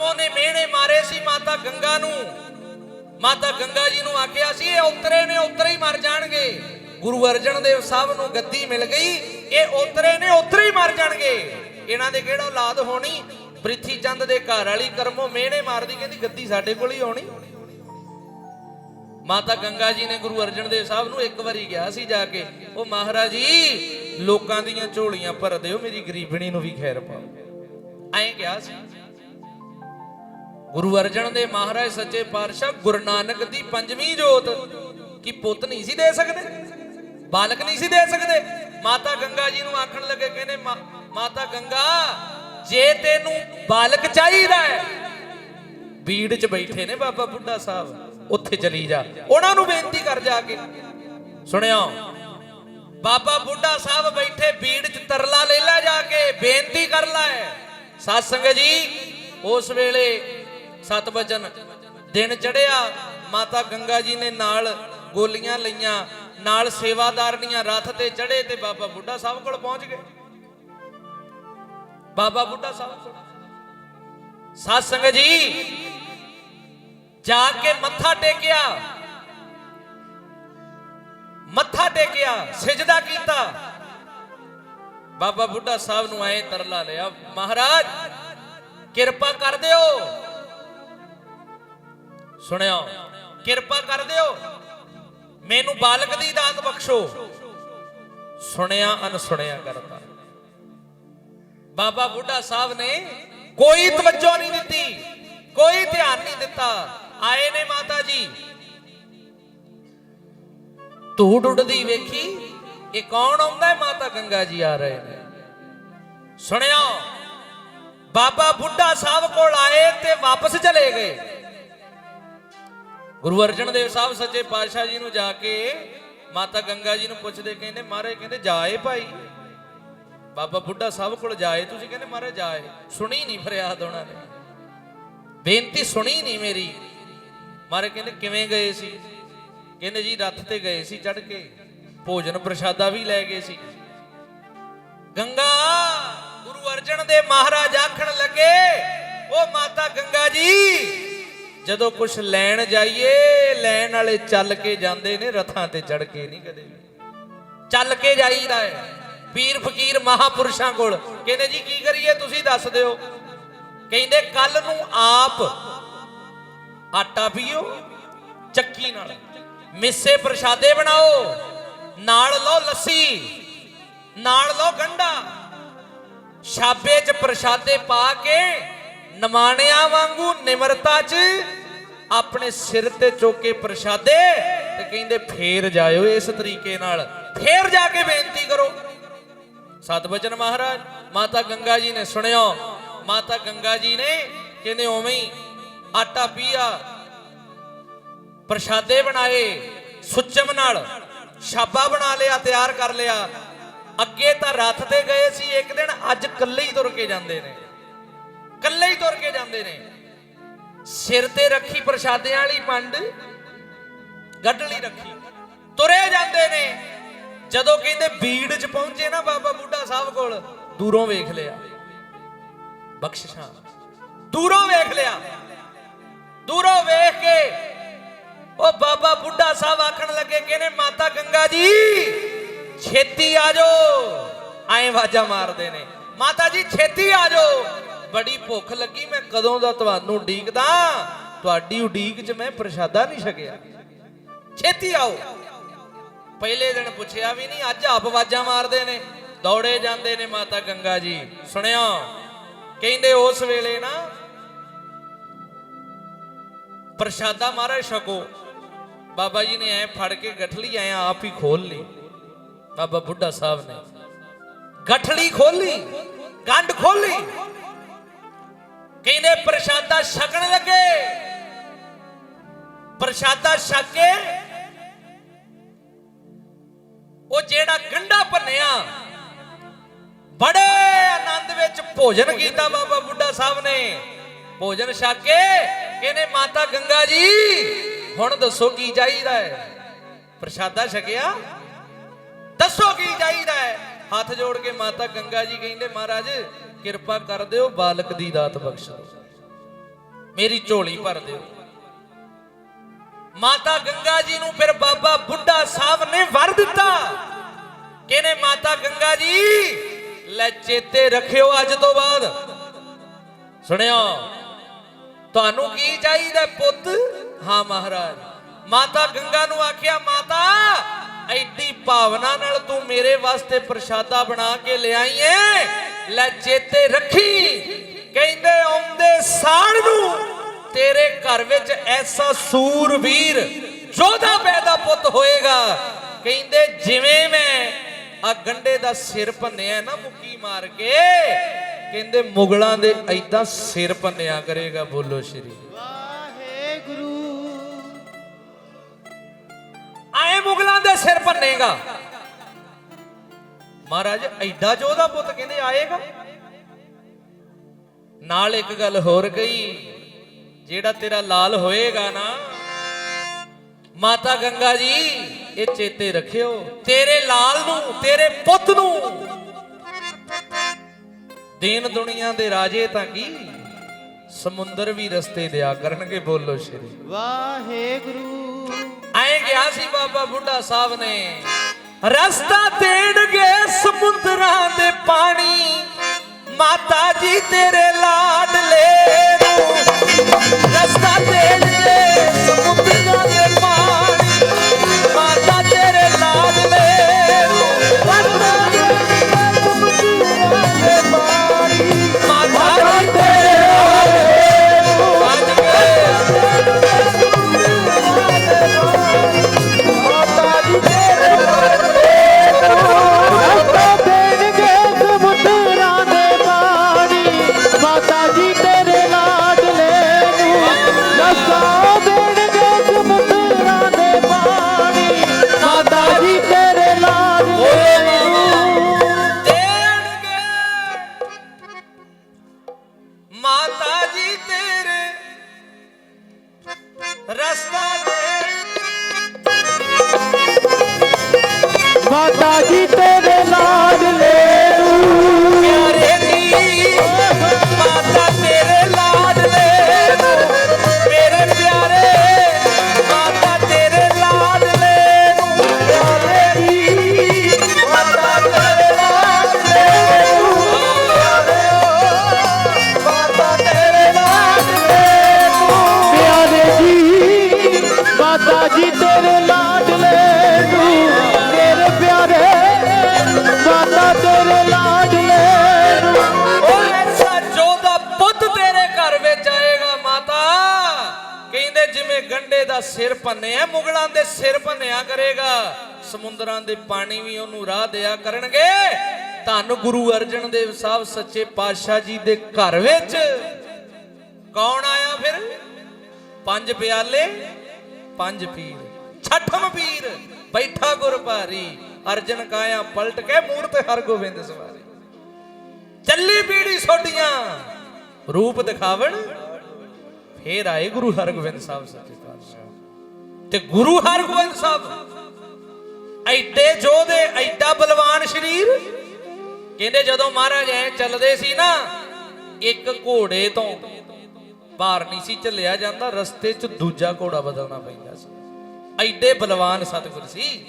ਕਰਮੋਂ ਨੇ ਮਿਹਣੇ ਮਾਰੇ ਸੀ ਮਾਤਾ ਗੰਗਾ ਨੂੰ। ਮਾਤਾ ਗੰਗਾ ਜੀ ਨੂੰ ਆਖਿਆ ਸੀ, ਇਹ ਉਤਰੇ ਨੇ, ਉਤਰੇ ਹੀ ਮਰ ਜਾਣਗੇ। ਗੁਰੂ ਅਰਜਨ ਦੇਵ ਸਾਹਿਬ ਨੂੰ ਗੱਦੀ ਮਿਲ ਗਈ, ਇਹ ਉਤਰੇ ਨੇ, ਉਤਰੇ ਹੀ ਮਰ ਜਾਣਗੇ। ਇਹਨਾਂ ਦੇ ਕਿਹੜਾ ਔਲਾਦ ਹੋਣੀ? ਪ੍ਰਿਥੀ ਚੰਦ ਦੇ ਘਰ ਵਾਲੀ ਕਰਮੋਂ ਮਿਹਣੇ ਮਾਰਦੀ, ਕਹਿੰਦੀ, ਗੱਦੀ ਸਾਡੇ ਕੋਲ ਹੀ ਆਉਣੀ ਮਾਤਾ ਗੰਗਾ ਜੀ ਨੇ ਗੁਰੂ ਅਰਜਨ ਦੇਵ ਸਾਹਿਬ ਨੂੰ ਇੱਕ ਵਾਰੀ ਕਿਹਾ ਸੀ ਜਾ ਕੇ, ਉਹ ਮਹਾਰਾਜ ਜੀ ਲੋਕਾਂ ਦੀਆਂ ਝੋਲੀਆਂ ਭਰ ਦਿਓ, ਮੇਰੀ ਗਰੀਬਣੀ ਨੂੰ ਵੀ ਖੈਰ ਪਾਓ। ਐਂ ਕਿਹਾ ਸੀ। ਗੁਰੂ ਅਰਜਨ ਦੇ ਮਹਾਰਾਜ ਸੱਚੇ ਪਾਤਸ਼ਾਹ ਗੁਰੂ ਨਾਨਕ ਦੀ ਪੰਜਵੀਂ ਜੋਤ ਕੀ ਪੁੱਤ ਨਹੀਂ ਸੀ ਦੇ ਸਕਦੇ? ਬਾਲਕ ਨਹੀਂ ਸੀ ਦੇ ਸਕਦੇ? ਮਾਤਾ ਗੰਗਾ ਜੀ ਨੂੰ ਆਖਣ ਲੱਗੇ ਕਹਿੰਦੇ ਮਾਤਾ ਗੰਗਾ, ਜੇ ਤੈਨੂੰ ਬਾਲਕ ਚਾਹੀਦਾ ਹੈ, ਬੀੜ 'ਚ ਬੈਠੇ ਨੇ ਬਾਬਾ ਬੁੱਢਾ ਸਾਹਿਬ, ਉੱਥੇ ਚਲੀ ਜਾ। ਉਹਨਾਂ ਨੂੰ ਬੇਨਤੀ ਕਰ ਜਾ ਕੇ। ਸੁਣਿਓ, ਬਾਬਾ ਬੁੱਢਾ ਸਾਹਿਬ ਬੈਠੇ ਬੀੜ 'ਚ ਤਰਲਾ ਲੈ ਲੈ ਜਾ ਕੇ, ਬੇਨਤੀ ਕਰ ਲੈ। ਸਤਸੰਗ ਜੀ, ਉਸ ਵੇਲੇ ਸਤ ਦਿਨ ਚੜਿਆ ਮਾਤਾ ਗੰਗਾ ਜੀ ਨੇ ਨਾਲ ਗੋਲੀਆਂ ਲਈਆਂ, ਨਾਲ ਸੇਵਾਦਾਰਨੀਆਂ ਰਥ ਤੇ ਚੜੇ ਤੇ ਬਾਬਾ ਬੁੱਢਾ ਸਾਹਿਬ ਕੋਲ ਪਹੁੰਚ ਗਏ। ਬਾਬਾ ਬੁੱਢਾ ਸਾਹਿਬ ਕੋਲ। ਸਾਧ ਸੰਗਤ ਜੀ, ਜਾ ਕੇ ਮੱਥਾ ਟੇਕਿਆ। ਮੱਥਾ ਟੇਕਿਆ, ਸਜਦਾ ਕੀਤਾ। ਬਾਬਾ ਬੁੱਢਾ ਸਾਹਿਬ ਨੂੰ ਐ ਤਰਲਾ ਲਿਆ, ਮਹਾਰਾਜ, ਕਿਰਪਾ ਕਰ ਦਿਓ। ਸੁਣਿਓ, ਕਿਰਪਾ ਕਰ ਦਿਓ। ਮੈਨੂੰ ਬਾਲਕ ਦੀ ਦਾਤ ਬਖਸ਼ੋ। ਸੁਣਿਆ ਅਨਸੁਣਿਆ ਕਰਤਾ। ਬਾਬਾ ਬੁੱਢਾ ਸਾਹਿਬ ਨੇ ਕੋਈ ਤਵੱਜੋ ਨਹੀਂ ਦਿੱਤੀ, ਕੋਈ ਧਿਆਨ ਨਹੀਂ ਦਿੱਤਾ। ਆਏ ਨੇ ਮਾਤਾ ਜੀ। ਧੂੜ ਉੱਡਦੀ ਵੇਖੀ, ਇਹ ਕੌਣ ਆਉਂਦਾ ਹੈ? ਮਾਤਾ ਗੰਗਾ ਜੀ ਆ ਰਹੇ ਨੇ। ਸੁਣਿਆ ਬਾਬਾ ਬੁੱਢਾ ਸਾਹਿਬ ਕੋਲ ਆਏ ਤੇ ਵਾਪਸ ਚਲੇ ਗਏ। ਗੁਰੂ ਅਰਜਨ ਦੇਵ ਸਾਹਿਬ ਸੱਚੇ ਪਾਤਸ਼ਾਹ ਜੀ ਨੂੰ ਜਾ ਕੇ ਮਾਤਾ ਗੰਗਾ ਜੀ ਨੂੰ ਪੁੱਛਦੇ ਕਹਿੰਦੇ, ਮਹਾਰਾਜ ਕਹਿੰਦੇ, ਜਾਏ ਭਾਈ। ਬਾਬਾ ਬੁੱਢਾ ਸਾਹਿਬ ਕੋਲ ਜਾਏ, ਤੁਸੀਂ ਕਹਿੰਦੇ, ਮਹਾਰਾਜ ਜਾਏ। ਸੁਣੀ ਨਹੀਂ ਫਰਿਆਦ ਉਹਨਾਂ ਨੇ। ਬੇਨਤੀ ਸੁਣੀ ਨਹੀਂ ਮੇਰੀ। ਮਹਾਰਾਜ ਕਹਿੰਦੇ, ਕਿਵੇਂ ਗਏ ਸੀ? ਕਹਿੰਦੇ, ਜੀ, ਰੱਥ ਤੇ ਗਏ ਸੀ ਚੜ ਕੇ। ਭੋਜਨ ਪ੍ਰਸ਼ਾਦਾ ਵੀ ਲੈ ਗਏ ਸੀ। ਗੰਗਾ ਗੁਰੂ ਅਰਜਨ ਦੇ ਮਹਾਰਾਜ ਆਖਣ ਲੱਗੇ ਜਦੋਂ ਕੁਝ ਲੈਣ ਜਾਈਏ, ਲੈਣ ਵਾਲੇ ਚੱਲ ਕੇ ਜਾਂਦੇ ਨੇ, ਰਥਾਂ ਤੇ ਚੜ ਕੇ ਨਹੀਂ ਕਦੇ ਚੱਲ ਕੇ ਜਾਈਦਾ ਹੈ। ਪੀਰ ਫਕੀਰ ਮਹਾਪੁਰਸ਼ਾਂ ਕੋਲ ਕਹਿੰਦੇ, ਜੀ ਕੀ ਕਰੀਏ ਤੁਸੀਂ ਦੱਸ ਦਿਓ? ਕਹਿੰਦੇ ਕੱਲ ਨੂੰ ਆਪ ਆਟਾ ਪੀਓ, ਚੱਕੀ ਨਾਲ। ਮਿੱਸੇ ਪ੍ਰਸ਼ਾਦੇ ਬਣਾਓ, ਨਾਲ ਲਓ ਲੱਸੀ, ਨਾਲ ਲਓ ਗੰਡਾ ਛਾਬੇ 'ਚ ਪ੍ਰਸ਼ਾਦੇ ਪਾ ਕੇ, ਨਮਾਣਿਆਂ ਵਾਂਗੂ ਨਿਮਰਤਾ 'ਚ ਆਪਣੇ ਸਿਰ ਤੇ ਚੋਕੇ ਪ੍ਰਸ਼ਾਦੇ ਤੇ ਕਹਿੰਦੇ, ਫੇਰ ਜਾਇਓ ਇਸ ਤਰੀਕੇ ਨਾਲ। ਫੇਰ ਜਾ ਕੇ ਬੇਨਤੀ ਕਰੋ। ਸਤਬਚਨ ਮਹਾਰਾਜ, ਮਾਤਾ ਗੰਗਾ ਜੀ ਨੇ ਸੁਣਿਓ ਮਾਤਾ ਗੰਗਾ ਜੀ ਨੇ ਕਹਿੰਦੇ, ਉਵੇਂ ਹੀ ਆਟਾ ਪੀਆ, ਪ੍ਰਸ਼ਾਦੇ ਬਣਾਏ, ਸੁੱਚਮ ਨਾਲ ਛਾਬਾ ਬਣਾ ਲਿਆ, ਤਿਆਰ ਕਰ ਲਿਆ। ਅੱਗੇ ਤਾਂ ਰੱਥ ਤੇ ਗਏ ਸੀ, ਇੱਕ ਦਿਨ ਅੱਜ ਇਕੱਲੇ ਹੀ ਤੁਰ ਕੇ ਜਾਂਦੇ ਨੇ। ਇਕੱਲੇ ਹੀ ਤੁਰ ਕੇ ਜਾਂਦੇ ਨੇ। ਸਿਰ ਤੇ ਰੱਖੀ ਪ੍ਰਸ਼ਾਦਿਆਂ ਵਾਲੀ ਪੰਡ ਗੱਡਲੀ ਰੱਖੀ। ਤੁਰੇ ਜਾਂਦੇ ਨੇ। ਜਦੋਂ ਕਹਿੰਦੇ ਬੀੜ 'ਚ ਪਹੁੰਚੇ ਨਾ ਬਾਬਾ ਬੁੱਢਾ ਸਾਹਿਬ ਕੋਲ, ਦੂਰੋਂ ਵੇਖ ਲਿਆ। ਬਖਸ਼ਿਸ਼ਾਂ। ਦੂਰੋਂ ਵੇਖ ਲਿਆ। ਦੂਰੋਂ ਵੇਖ ਕੇ ਉਹ ਬਾਬਾ ਬੁੱਢਾ ਸਾਹਿਬ ਆਖਣ ਲੱਗੇ, ਕਹਿੰਦੇ, ਮਾਤਾ ਗੰਗਾ ਜੀ, ਛੇਤੀ ਆ ਜਾਓ। ਐਂ ਆਵਾਜ਼ਾਂ ਮਾਰਦੇ ਨੇ। ਮਾਤਾ ਜੀ, ਛੇਤੀ ਆ ਜਾਓ। ਬੜੀ ਭੁੱਖ ਲੱਗੀ, ਮੈਂ ਕਦੋਂ ਦਾ ਤੁਹਾਨੂੰ ਉਡੀਕਦਾ? ਤੁਹਾਡੀ ਉਡੀਕ 'ਚ ਮੈਂ ਪ੍ਰਸ਼ਾਦਾ ਨਹੀਂ ਛਕਿਆ। ਛੇਤੀ ਆਓ। ਪਹਿਲੇ ਦਿਨ ਪੁੱਛਿਆ ਵੀ ਨਹੀਂ, ਅੱਜ ਆਪ ਆਵਾਜ਼ਾਂ ਮਾਰਦੇ ਨੇ, ਦੌੜੇ ਜਾਂਦੇ ਨੇ ਮਾਤਾ ਗੰਗਾ ਜੀ। ਸੁਣਿਓ, ਕਹਿੰਦੇ ਉਸ ਵੇਲੇ ਨਾ, ਪ੍ਰਸ਼ਾਦਾ ਮਹਾਰਾਜ ਛਕੋ। ਬਾਬਾ ਜੀ ਨੇ ਐ ਫੜ ਕੇ ਗਠਲੀ ਐ ਆਪ ਹੀ ਖੋਲ ਲਈ। ਬਾਬਾ ਬੁੱਢਾ ਸਾਹਿਬ ਨੇ। ਗਠਲੀ ਖੋਲੀ ਗੰਢ ਖੋਲੀ ਕਹਿੰਦੇ ਪ੍ਰਸ਼ਾਦਾ ਛਕਣ ਲੱਗੇ? ਪ੍ਰਸ਼ਾਦਾ ਛਕ ਕੇ ਉਹ ਜਿਹੜਾ ਗੰਢਾ ਭੰਨਿਆ ਬੜੇ ਆਨੰਦ ਵਿੱਚ ਭੋਜਨ ਕੀਤਾ ਬਾਬਾ ਬੁੱਢਾ ਸਾਹਿਬ ਨੇ। ਭੋਜਨ ਛਕ ਕੇ ਕਹਿੰਦੇ ਮਾਤਾ ਗੰਗਾ ਜੀ ਹੁਣ ਦੱਸੋ ਕੀ ਚਾਹੀਦਾ ਹੈ? ਪ੍ਰਸ਼ਾਦਾ ਛਕਿਆ? ਦੱਸੋ ਕੀ ਚਾਹੀਦਾ ਹੈ? ਹੱਥ ਜੋੜ ਕੇ ਮਾਤਾ ਗੰਗਾ ਜੀ ਕਹਿੰਦੇ ਮਹਾਰਾਜ ਕਿਰਪਾ ਕਰ ਦਿਓ, ਬਾਲਕ ਦੀ ਦਾਤ ਬਖਸ਼ ਦਿਓ। ਮੇਰੀ ਝੋਲੀ ਭਰ ਦਿਓ। ਮਾਤਾ ਗੰਗਾ ਜੀ ਨੂੰ ਫਿਰ ਬਾਬਾ ਬੁੱਢਾ ਸਾਹਿਬ ਨੇ ਵਰ ਦਿੱਤਾ। ਕਹਿੰਦੇ ਮਾਤਾ ਗੰਗਾ ਜੀ? ਲੈ ਚੇਤੇ ਰੱਖਿਓ ਅੱਜ ਤੋਂ ਬਾਅਦ। ਸੁਣਿਆ ਤੁਹਾਨੂੰ ਕੀ ਚਾਹੀਦਾ ਪੁੱਤ? ਹਾਂ ਮਹਾਰਾਜ। ਮਾਤਾ ਗੰਗਾ ਨੂੰ ਆਖਿਆ, ਮਾਤਾ, ਐਡੀ ਭਾਵਨਾ ਨਾਲ ਤੂੰ ਮੇਰੇ ਵਾਸਤੇ ਪ੍ਰਸ਼ਾਦਾ ਬਣਾ ਕੇ ਲਿਆਈ ਏ। ਲੈ ਚੇਤੇ ਰੱਖੀ। ਕਹਿੰਦੇ ਆਉਂਦੇ ਸਾਲ ਨੂੰ ਤੇਰੇ ਘਰ ਵਿੱਚ ਐਸਾ ਸੂਰਵੀਰ ਯੋਧਾ ਪੈਦਾ ਪੁੱਤ ਹੋਏਗਾ। ਕਹਿੰਦੇ ਜਿਵੇਂ ਮੈਂ ਆ ਗੰਡੇ ਦਾ ਸਿਰ ਭੰਨਿਆ ਨਾ ਮੁੱਕੀ ਮਾਰ ਕੇ ਕਹਿੰਦੇ ਮੁਗਲਾਂ ਦੇ ਐਦਾਂ ਸਿਰ ਭੰਨਿਆ ਕਰੇਗਾ ਬੋਲੋ ਸ਼੍ਰੀ। ਵਾਹਿਗੁਰੂ। ਆਏ ਮੁਗਲਾਂ ਦੇ ਸਿਰ ਭੰਨੇਗਾ। ਮਹਾਰਾਜ ਐਡਾ ਜੋਧਾ ਪੁੱਤ ਕਹਿੰਦੇ ਆਏਗਾ। ਨਾਲ ਇੱਕ ਗੱਲ ਹੋਰ ਕਹੀ ਜਿਹੜਾ ਤੇਰਾ ਲਾਲ ਹੋਏਗਾ ਨਾ ਮਾਤਾ ਗੰਗਾ ਜੀ ਇਹ ਚੇਤੇ ਰੱਖਿਓ ਤੇਰੇ ਲਾਲ ਨੂੰ ਤੇਰੇ ਪੁੱਤ ਨੂੰ ਦੀਨ ਦੁਨੀਆ ਦੇ ਰਾਜੇ ਤਾਂ ਕੀ ਸਮੁੰਦਰ ਵੀ ਰਸਤੇ ਦਿਆ ਕਰਨਗੇ ਬੋਲੋ ਸ਼੍ਰੀ। ਵਾਹਿਗੁਰੂ। ਆਏ ਗਿਆ ਸੀ ਬਾਬਾ ਬੁੱਢਾ ਸਾਹਿਬ ਨੇ ਰਸਤਾ ਦੇਣਗੇ ਸਮੁੰਦਰਾਂ ਦੇ ਪਾਣੀ। ਮਾਤਾ ਜੀ ਤੇਰੇ ਲਾਡਲੇ ਨੂੰ ਰਸਤਾ ਦੇਣਗੇ ਮਾਤਾ ਜੀ ਤੇਰੇ ਰਸਤਾ ਦੇ। ਮਾਤਾ ਜੀ ਤੇਰੇ ਲਾਡਲੇ ਨੂੰ ਪਿਆਰੇ ਦੀ ਮਾਤਾ ਜੀ ਲਾਡਲੇ ਨੂੰ ਮੇਰੇ ਪਿਆਰੇ ਮਾਤਾ ਤੇਰੇ ਲਾਡਲੇ ਓਏ ਐਸਾ ਜੋਦਾ ਪੁੱਤ ਤੇਰੇ ਘਰ ਵਿੱਚ ਆਏਗਾ ਮਾਤਾ। ਕਹਿੰਦੇ ਜਿਵੇਂ ਗੰਡੇ ਦਾ ਸਿਰ ਭੰਨਿਆ, ਮੁਗਲਾਂ ਦੇ ਸਿਰ ਭੰਨਿਆ ਕਰੇਗਾ, ਸਮੁੰਦਰਾਂ ਦੇ ਪਾਣੀ ਵੀ ਉਹਨੂੰ ਰਾਹ ਦਿਆ ਕਰਨਗੇ। ਧੰਨ ਗੁਰੂ ਅਰਜਨ ਦੇਵ ਸਾਹਿਬ ਸੱਚੇ ਪਾਤਸ਼ਾਹ ਜੀ ਦੇ ਘਰ ਵਿੱਚ। ਕੌਣ ਆਇਆ ਫਿਰ? ਪੰਜ ਪਿਆਲੇ, ਪੰਜ ਪੀਰ। ਛਠਮ ਪੀਰ ਬੈਠਾ ਗੁਰ ਭਾਰੀ ਅਰਜਨ ਕਾਇਆ ਪਲਟ ਕੇ ਮੂਰਤ ਹਰਗੋਬਿੰਦ ਸਵਾਰੀ। ਚੱਲੀ ਪੀੜੀ ਸੋਡੀਆਂ ਰੂਪ ਦਿਖਾਵਣ, ਫੇਰ ਆਏ ਗੁਰੂ ਹਰਗੋਬਿੰਦ ਸਾਹਿਬ ਸੱਚੇ ਪਾਤਸ਼ਾਹ। ਤੇ ਗੁਰੂ ਹਰਗੋਬਿੰਦ ਸਾਹਿਬ, ਐਡੇ ਜੋਧੇ, ਐਡਾ ਬਲਵਾਨ ਸ਼ਰੀਰ, ਕਹਿੰਦੇ ਜਦੋਂ ਮਹਾਰਾਜ ਐ ਚੱਲਦੇ ਸੀ ਨਾ, ਇੱਕ ਘੋੜੇ ਤੋਂ ਭਾਰ ਨਹੀਂ ਸੀ ਚੱਲਿਆ ਜਾਂਦਾ, ਰਸਤੇ 'ਚ ਦੂਜਾ ਘੋੜਾ ਬਦਲਣਾ ਪੈਂਦਾ ਸੀ। ਐਡੇ ਬਲਵਾਨ ਸਤਿਗੁਰ ਸੀ।